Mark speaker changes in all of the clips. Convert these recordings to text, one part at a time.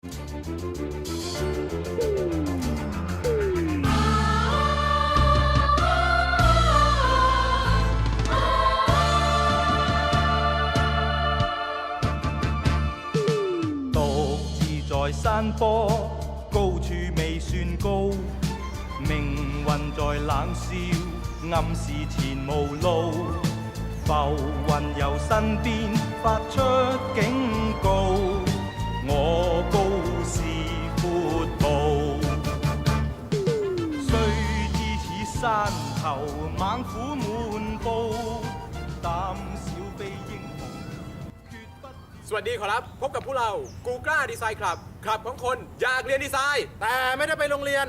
Speaker 1: 獨自在山坡，高處未算高，命運在冷笑，暗示前無路。浮雲由身邊發出警告，我山头猛虎满布，胆小非英雄，决不。
Speaker 2: สวัสดีขอรับ พบกับพวกเรากูกล้าดีไซน์คลับคลับของคนอยากเรียนดีไซน์ แต่ไม่ได้ไปโรงเรียน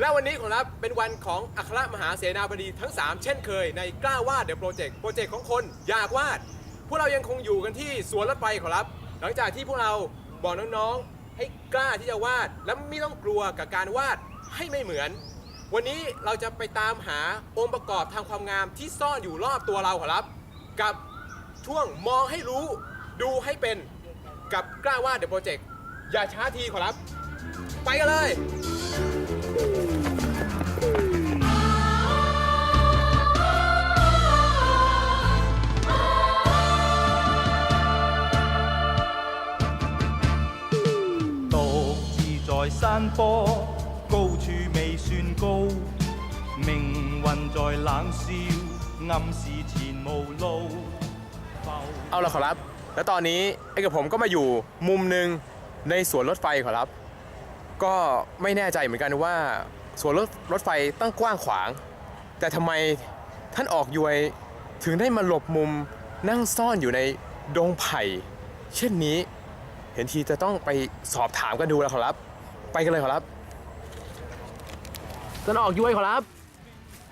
Speaker 2: และวันนี้ขอรับเป็นวันของอัครมหาเสนาบดีทั้ง 3 เช่นเคย ในกล้าวาดเดอะโปรเจกต์โปรเจกต์ของคนอยากวาด พวกเรายังคงอยู่กันที่สวนรถไฟขอรับ หลังจากที่พวกเราบอกน้องๆ ให้กล้าที่จะวาด และไม่ต้องกลัวกับการวาดให้ไม่เหมือน วันนี้เราจะไปตามหาองค์ประกอบทางความงามที่ซ่อนอยู่รอบตัวเราขอรับ กับ ช่วงมองให้รู้ดูให้เป็นกับกล้าว่าเดอะโปรเจกต์อย่าช้าทีขอรับ ไปกันเลย
Speaker 1: 独自在山坡，高 处未算高，命运在冷笑，暗示前无路。浮
Speaker 2: เอาละขอรับ แล้วตอนนี้ไอ้กับผมก็มาอยู่มุมหนึ่งในสวนรถไฟขอรับ ก็ไม่แน่ใจเหมือนกันว่าสวนรถรถไฟตั้งกว้างขวาง แต่ทำไมท่านออกยวยถึงได้มาหลบมุมนั่งซ่อนอยู่ในดงไผ่ เช่นนี้ เห็นทีจะต้องไปสอบถามกันดูแล้วขอรับ ไปกันเลยขอรับ
Speaker 3: ท่านออกย้วยขอรับ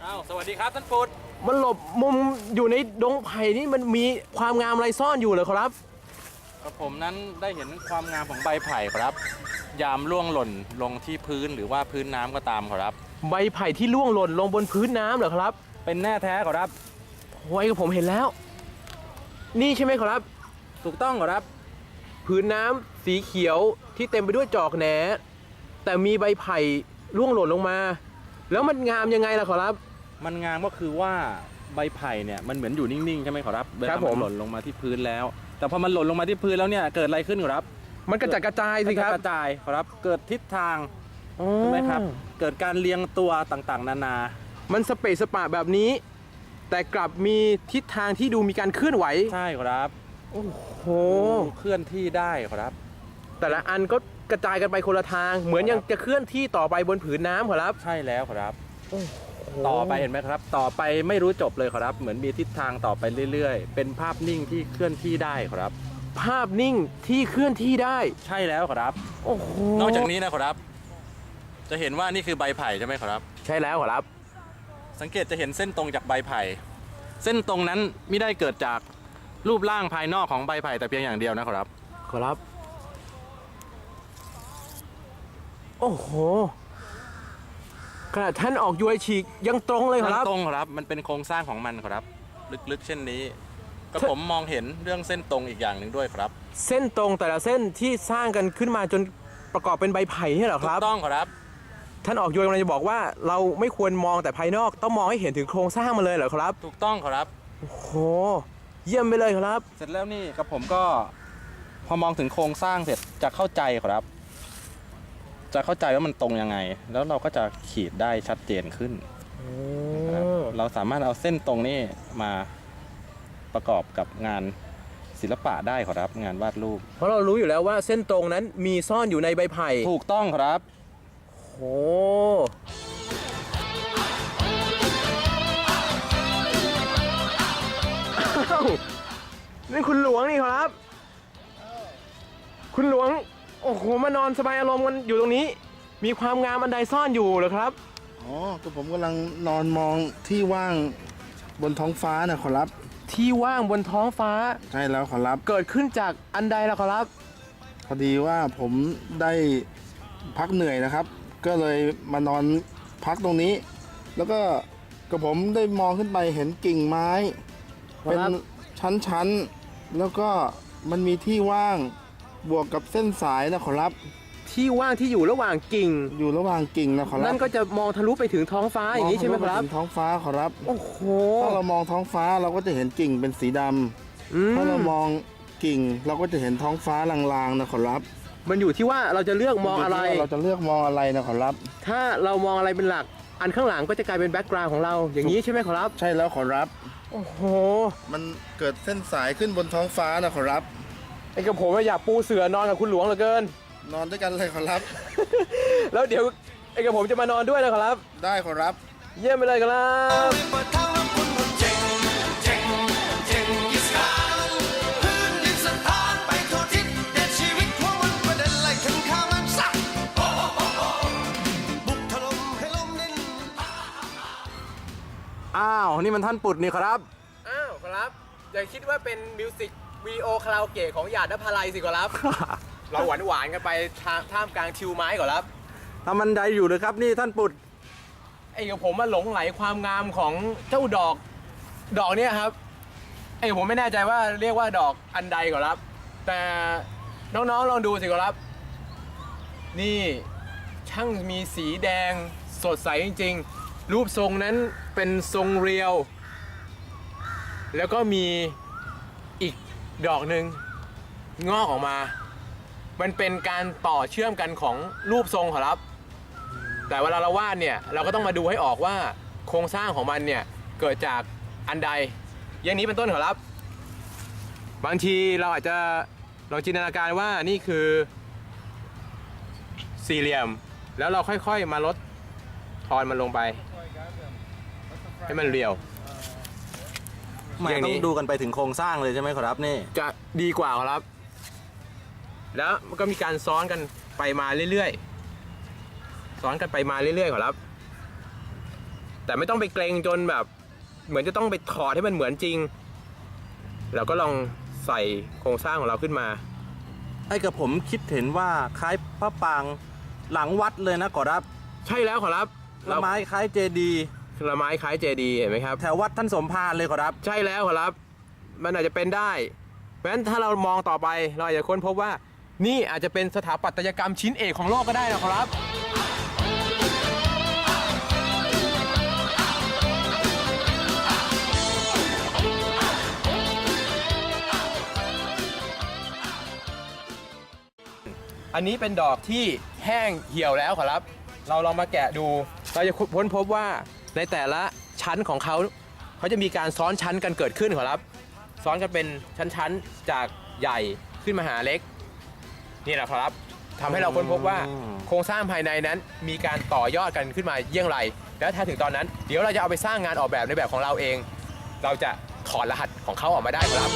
Speaker 2: อ้าวสวัสดีครับท่านฟุด
Speaker 3: มันหลบมุมอยู่ในดงไผ่นี่มันมีความงามอะไรซ่อนอยู่เหรอขอรับ
Speaker 4: กับผมนั้นได้เห็นความงามของใบไผ่ครับ ยามล่วงหล่นลงที่พื้นหรือว่าพื้นน้ำก็ตามครับ
Speaker 3: ใบไผ่ที่ร่วงหล่นลงบนพื้นน้ำเหรอครับ
Speaker 4: เป็นแน่แท้ครับ
Speaker 3: โอ้ยกับผมเห็นแล้ว นี่ใช่ไหมขอรับ
Speaker 4: ถูกต้องครับ
Speaker 3: พื้นน้ำสีเขียวที่เต็มไปด้วยจอกแหนแต่มีใบไผ่ร่วงหล่นลงมา แล้วมันงามยังไงล่ะขอรับ
Speaker 4: มันงามก็คือว่าใบไผ่เนี่ยมันเหมือนอยู่นิ่งๆใช่ไหมครับเว
Speaker 3: ครั
Speaker 4: ลา
Speaker 3: บผ
Speaker 4: มั
Speaker 3: ม
Speaker 4: นหล่นลงมาที่พื้นแล้ว แต่พอมันหล่นลงมาที่พื้นแล้วเนี่ยเกิดอะไรขึ้นครับ
Speaker 3: มันกระจัดกระจายสิครับ
Speaker 4: กระจายครับเกิดทิศทาง
Speaker 3: อ๋อ
Speaker 4: ใช่ไหมครับเกิดการเรียงตัวต่างๆ นานา
Speaker 3: มันสเปซสปะแบบนี้ แต่กลับมีทิศทางที่ดูมีการเคลื่อนไหว
Speaker 4: ใช่ครับ
Speaker 3: โอ้โห
Speaker 4: เคลื่อนที่ได้ครับ
Speaker 3: แต่ละอันก็กระจายกันไปคนละทาง เหมือนยังจะเคลื่อนที่ต่อไปบนผืนน้ำครับ
Speaker 4: ใช่แล้วครับ ต่อไปเห็นไหมครับ ต่อไปไม่รู้จบเลยครับ เหมือนมีทิศทางต่อไปเรื่อยๆ เป็นภาพนิ่งที่เคลื่อนที่ได้ครับ
Speaker 3: ภาพนิ่งที่เคลื่อนที่ได้
Speaker 4: ใช่แล้วครับ
Speaker 3: โอ้โห
Speaker 4: นอกจากนี้นะครับ จะเห็นว่านี่คือใบไผ่ใช่ไหมครับ
Speaker 3: ใช่แล้วครับ
Speaker 4: สังเกตจะเห็นเส้นตรงจากใบไผ่ เส้นตรงนั้นไม่ได้เกิดจากรูปร่างภายนอกของใบไผ่แต่เพียงอย่างเดียวนะครับ
Speaker 3: ครับ อ้โหขนาดท่านออกย้วยฉีกยังตรงเลยครับ
Speaker 4: ตรงครับมันเป็นโครงสร้างของมันครับ ลึกๆ เช่นนี้ ก็
Speaker 3: เช่น
Speaker 4: ผมมองเห็นเรื่องเส้นตรงอีกอย่างหนึ่งด้วยครับ
Speaker 3: เส้นตรงแต่ละเส้นที่สร้างกันขึ้นมาจนประกอบเป็นใบไผ่เนี่ยเหรอ
Speaker 4: ถู
Speaker 3: ครับ
Speaker 4: กต้องครับ
Speaker 3: ท่านออกย้วยกำลังจะบอกว่าเราไม่ควรมองแต่ภายนอกต้องมองให้เห็นถึงโครงสร้างมันเลยเหรอครับ
Speaker 4: ถูกต้องครับ
Speaker 3: โอ้โหเยี่ยมไปเลยครับ
Speaker 4: เสร็จแล้วนี่กับผมก็ พอมองถึงโครงสร้างเสร็จจะเข้าใจครับ จะเข้าใจว่ามันตรงยังไง แล้วเราก็จะขีดได้ชัดเจนขึ้นนะครับเราสามารถเอาเส้นตรงนี้มาประกอบกับงานศิลปะได้ครับงานวาดรูป
Speaker 3: เพราะเรารู้อยู่แล้วว่าเส้นตรงนั้นมีซ่อนอยู่ในใบไผ่
Speaker 4: ถูกต้องครับ
Speaker 3: โอ้อ้าวนี่คุณหลวงนี่ครับ คุณหลวง โอ้โหมานอนสบายอารมณ์กันอยู่ตรงนี้ มีความงามอันใดซ่อนอยู่เหรอครับ
Speaker 5: อ๋อก็ผมกำลังนอนมองที่ว่างบนท้องฟ้านะขอรับ
Speaker 3: ที่ว่างบนท้องฟ้า
Speaker 5: ใช่แล้วขอรับ
Speaker 3: เกิดขึ้นจากอันใดล่ะครับ
Speaker 5: พอดีว่าผมได้พักเหนื่อยนะครับ ก็เลยมานอนพักตรงนี้ แล้วก็กับผมได้มองขึ้นไปเห็นกิ่งไม้ เป็นชั้นๆ แล้วก็มันมีที่ว่าง บวกกับเส้นสายนะขอรับ
Speaker 3: ที่ว่างที่อยู่ระหว่างกิ่ง
Speaker 5: อยู่ระหว่างกิ่งนะขอรับ
Speaker 3: นั่นก็จะมองทะลุไปถึงท้องฟ้าอย่างนี้ใช่ไหมครับ
Speaker 5: องทะลุปถึงท้องฟ้าขอรับ
Speaker 3: โอ้โห
Speaker 5: ถ้าเรามองท้องฟ้าเราก็จะเห็นกิ่งเป็นสีดำ
Speaker 3: อืม
Speaker 5: ถ้าเรามองกิ่งเราก็จะเห็นท้องฟ้าลางๆนะขอรับ
Speaker 3: มันอยู่ที่ว่าเราจะเลือกมองอะไร
Speaker 5: ยู่ที่ว่าเราจะเลือกมองอะไรนะขอรับ
Speaker 3: ถ้าเรามองอะไรเป็นหลัก อันข้างหลังก็จะกลายเป็นแบ็กกราวน์ของเราอย่างนี้ใช่ไหมครับ
Speaker 5: ใช่แล้วขอรับ
Speaker 3: โอ้โห
Speaker 5: มันเกิดเส้นสายขึ้นบนท้องฟ้านะขอรับ
Speaker 3: ไอ้กับผมอะอยากปูเสือนอนกับคุณหลวงเหลือเกิน
Speaker 5: นอนด้วยกันเลยขอรับ
Speaker 3: แล้วเดี๋ยวไอ้กับผมจะมานอนด้วยนะครับ
Speaker 5: ได้ขอรับ
Speaker 3: เยี่ยมไปเลยครับ
Speaker 6: เปิดทางรับคุณคนเจ๋งเจ๋งเจ๋งยิสการพื้นดินสถานไปทั่วทิศเด็ดชีวิตของมันประเด็นไล่ขันข้ามันสักโอ้โอ้โอ้โอ้บุกถล่มให้ล้มดิน
Speaker 4: อ้าว นี่มันท่านปุดนี่ครับ
Speaker 3: อ้าวครับ อย่าคิดว่าเป็นมิวสิก วีโอคาราโอเกะของหยาดนภาลัยสิครับ เราหวานหวานๆกันไปท่าท่ามกลางทิวไม้ก่อนครับ
Speaker 4: ทำมันใดอยู่เลยครับนี่ท่านปุด
Speaker 3: ไอ้กับผมมาหลงไหลความงามของเจ้าดอกดอกเนี้ยครับ ไอ้ผมไม่แน่ใจว่าเรียกว่าดอกอันใดก่อนครับ แต่น้องๆลองดูสิครับ นี่ช่างมีสีแดงสดใสจริง ๆ รูปทรงนั้นเป็นทรงเรียว แล้วก็มีอีก ดอกหนึ่งงอกออกมา มันเป็นการต่อเชื่อมกันของรูปทรงครับ แต่เวลาเราวาดเนี่ยเราก็ต้องมาดูให้ออกว่าโครงสร้างของมันเนี่ยเกิดจากอันใด อย่างนี้เป็นต้นขอรับ บางทีเราอาจจะลองจินตนาการว่านี่คือสี่เหลี่ยม แล้วเราค่อยๆมาลดทอนมันลงไป ให้มันเรียว
Speaker 4: ไม่
Speaker 3: อย่าง
Speaker 4: ต้
Speaker 3: นี้
Speaker 4: องดูกันไปถึงโครงสร้างเลยใช่ไหมครับนี่
Speaker 3: จะดีกว่าครับ แล้วมันก็มีการซ้อนกันไปมาเรื่อยๆ ซ้อนกันไปมาเรื่อยๆครับ แต่ไม่ต้องไปเกรงจนแบบ เหมือนจะต้องไปถอดให้มันเหมือนจริง เราก็ลองใส่โครงสร้างของเราขึ้นมา
Speaker 4: ไอ้กับผมคิดเห็นว่าคล้ายพระปรางหลังวัดเลยนะขอรับ
Speaker 3: ใช่แล้วขอรับ
Speaker 4: ละไม้คล้ายเจดีย์
Speaker 3: ละไม้คล้ายเจดีย์เห็นไหมครับ
Speaker 4: แถววัดท่านสมภารเลยขอรับ
Speaker 3: ใช่แล้วขอรับ มันอาจจะเป็นได้ เพราะฉะนั้นถ้าเรามองต่อไปเราอาจจะค้นพบว่า นี่อาจจะเป็นสถาปัตยกรรมชิ้นเอกของโลกก็ได้นะครับ อันนี้เป็นดอกที่แห้งเหี่ยวแล้วขอรับ เราลองมาแกะดู เราจะค้นพบว่า ในแต่ละชั้นของเขาเขาจะมีการซ้อนชั้นกันเกิดขึ้นขอรับ ซ้อนกันเป็นชั้นๆจากใหญ่ขึ้นมาหาเล็กนี่แหละครับทำให้เราค้นพบว่า
Speaker 4: อืม
Speaker 3: โครงสร้างภายในนั้นมีการต่อยอดกันขึ้นมาเยี่ยงไร แล้วถ้าถึงตอนนั้นเดี๋ยวเราจะเอาไปสร้างงานออกแบบในแบบของเราเอง เราจะถอดรหัสของเขาออกมาได้ครับ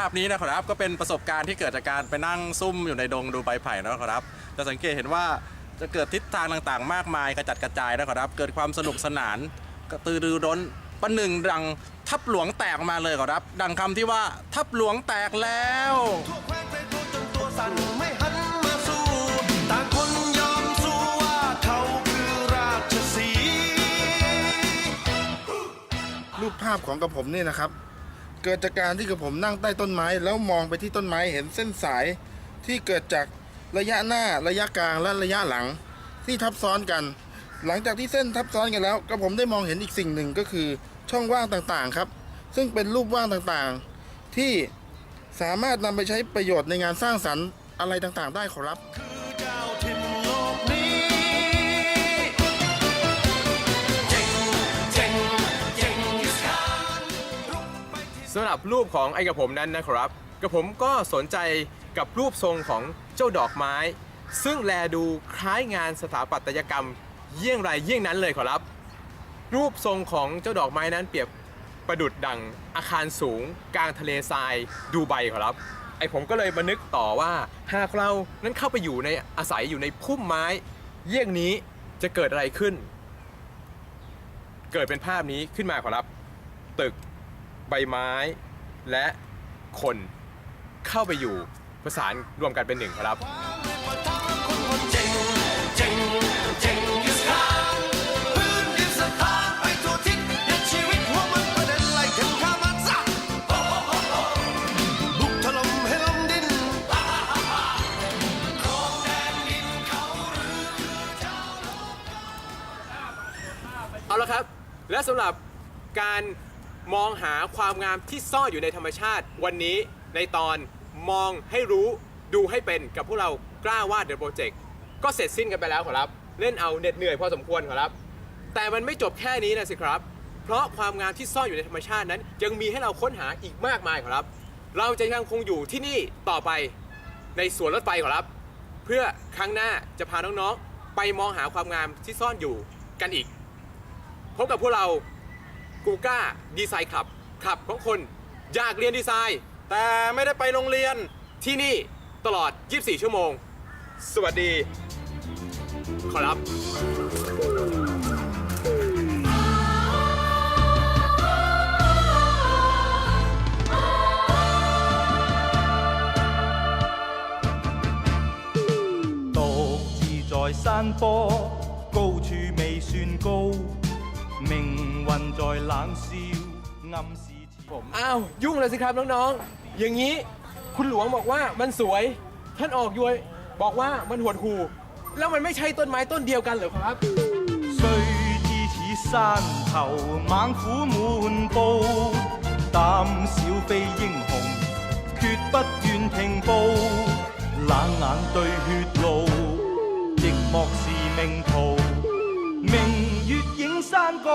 Speaker 3: า
Speaker 4: ภาพนี้นะครับก็เป็นประสบการณ์ที่เกิดจากการไปนั่งซุ่มอยู่ในดงดูใบไผ่นะครับ จะสังเกตเห็นว่าจะเกิดทิศทางต่างๆ มากมายกระจัดกระจายนะครับ เกิดความสนุกสนานกระตือรือร้นประหนึ่งดังทับหลวงแตกออกมาเลยขอรับ ดังคำที่ว่าทับหลวงแตกแล้ว
Speaker 6: รู
Speaker 5: ปภาพของกระผมนี่นะครับ เกิดจากการที่กระผมนั่งใต้ต้นไม้ แล้วมองไปที่ต้นไม้เห็นเส้นสายที่เกิดจากระยะหน้าระยะกลางและระยะหลัง ที่ทับซ้อนกัน หลังจากที่เส้นทับซ้อนกันแล้วกระผมได้มองเห็นอีกสิ่งหนึ่งก็คือช่องว่างต่างๆครับ ซึ่งเป็นรูปว่างต่างๆ ที่สามารถนำไปใช้ประโยชน์ในงานสร้างสรรค์อะไรต่างๆ ได้ขอรับ
Speaker 6: สำ
Speaker 3: หรับรูปของไอ้กับผมนั้นนะครับกับผมก็สนใจกับรูปทรงของเจ้าดอกไม้ ซึ่งแลดูคล้ายงานสถาปัตยกรรม เยี่ยงไรเยี่ยงนั้นเลยขอรับ รูปทรงของเจ้าดอกไม้นั้นเปรียบประดุดดังอาคารสูง กลางทะเลทรายดูไบขอรับ ไอผมก็เลยมานึกต่อว่าหากเรานั้นเข้าไปอยู่ในอาศัยอยู่ในพุ่มไม้ เยี่ยงนี้จะเกิดอะไรขึ้น เกิดเป็นภาพนี้ขึ้นมาขอรับ ตึก ใบไม้และคนเข้าไปอยู่ประสานรวมกันเป็นหนึ่งครับ
Speaker 6: เจ๋งเจ๋งเจ๋งกิสข่านพื้นดินสถานไปทั่วทิศยันชีวิตหัวมันประเด็นไล่ถึงข้ามันซะโอ้โหโอ้โหบุกถล่มให้ล้มดินครองแดนดินเขาหรือคือเจ้า
Speaker 2: เอาละครับ และสำหรับการ มองหาความงามที่ซ่อนอยู่ในธรรมชาติ วันนี้ในตอนมองให้รู้ดูให้เป็นกับพวกเรากล้าวาดเดอะโปรเจกต์ก็เสร็จสิ้นกันไปแล้วขอรับ เล่นเอาเหน็ดเหนื่อยพอสมควรขอรับ แต่มันไม่จบแค่นี้นะสิครับ เพราะความงามที่ซ่อนอยู่ในธรรมชาตินั้น ยังมีให้เราค้นหาอีกมากมายขอรับ เราจะยังคงอยู่ที่นี่ต่อไปในสวนรถไฟขอรับ เพื่อครั้งหน้าจะพาน้องๆ ไปมองหาความงามที่ซ่อนอยู่กันอีก พบกับพวกเรา กูก้าดีไซน์คลับคลับของคนอยากเรียนดีไซน์ แต่ไม่ได้ไปโรงเรียนที่นี่ตลอด 24 ชั่วโมง สวัสดี ขอรับ
Speaker 1: 独自在山坡，高处未算高，命 运在冷笑，暗示前。
Speaker 3: อ้าว ยุ่งเลยสิครับน้องๆ อย่างนี้คุณหลวงบอกว่ามันสวย ท่านออกยวยบอกว่ามันหดหูแล้วมันไม่ใช่ต้นไม้ต้นเดียวกันเหรอครับ
Speaker 1: 虽知此山头猛虎满布，胆小非英雄，决不愿停步。冷眼对血路，寂寞是命途。明月映山岗，